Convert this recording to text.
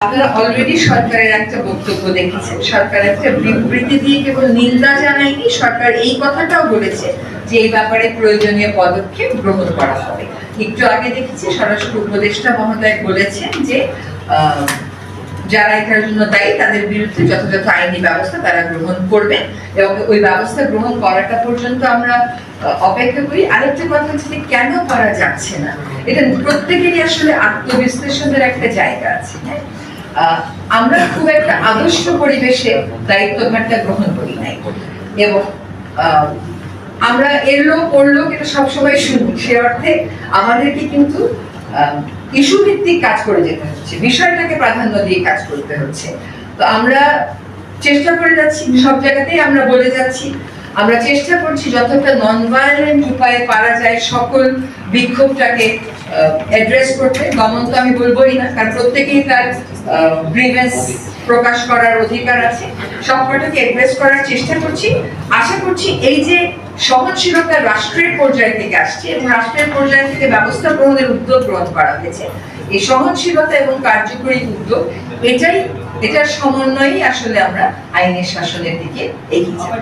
আপনারা অলরেডি সরকারের একটা বক্তব্য দেখেছেন। সরকার একটা বিবৃতি দিয়ে কেবল নিন্দা জানায়নি, সরকার এই কথাটাও বলেছে যে এই ব্যাপারে প্রয়োজনীয় পদক্ষেপ গ্রহণ করা হবে। একটু আগে দেখেছি স্বরাষ্ট্র উপদেষ্টা মহোদয় বলেছেন যে যারা এটার জন্য দায়ী, তাদের বিরুদ্ধে যথাযথ আইনি ব্যবস্থা তারা গ্রহণ করবেন এবং ওই ব্যবস্থা গ্রহণ করাটা পর্যন্ত আমরা অপেক্ষা করি। আরেকটা কথা হচ্ছে কেন করা যাচ্ছে না? এটা প্রত্যেকেরই আসলে আত্মবিশ্লেষণের একটা জায়গা আছে হ্যাঁ? আমরা খুব একটা আদর্শ পরিবেশে দায়িত্বভারটা গ্রহণ করি নাই। এবং আমরা এলো, পড়ল এটা সবসময় শুনি। সে অর্থে আমাদেরকে কিন্তু ইস্যু ভিত্তিক কাজ করে যেতে হচ্ছে, বিষয়টাকে প্রাধান্য দিয়ে কাজ করতে হচ্ছে। তো আমরা চেষ্টা করে যাচ্ছি, সব জায়গাতেই আমরা বলে যাচ্ছি আমরা চেষ্টা করছি যতটা নন ভায়োলেন্ট উপায়ে পারা যায় সকল বিক্ষোভটাকে অ্যাড্রেস করতে। দমন তো আমি বলবোই না, কারণ প্রত্যেকেই তার গ্রিভেন্স প্রকাশ করার অধিকার আছে। সবকটাকে অ্যাড্রেস করার চেষ্টা করছি। আশা করছি এই যে সহনশীলতা রাষ্ট্রের পর্যায় থেকে আসছে এবং রাষ্ট্রের পর্যায় থেকে ব্যবস্থা গ্রহণের উদ্যোগ গ্রহণ করা হয়েছে, এই সহনশীলতা এবং কার্যকরী উদ্যোগ, এটাই, এটার সমন্বয়েই আসলে আমরা আইনের শাসনের দিকে এগিয়ে যাব